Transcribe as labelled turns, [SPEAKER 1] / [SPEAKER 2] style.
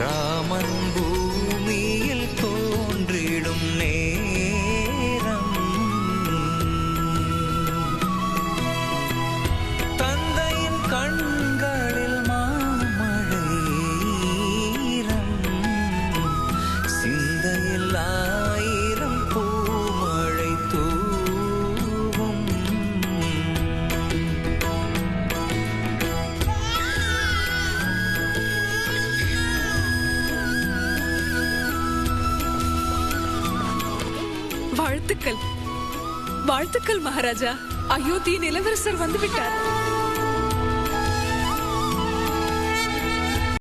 [SPEAKER 1] रा
[SPEAKER 2] வாழ்த்துக்கள். வாழ்த்துக்கள் மகாராஜா. அயோத்தியின் இளவரசர் வந்து விட்டார்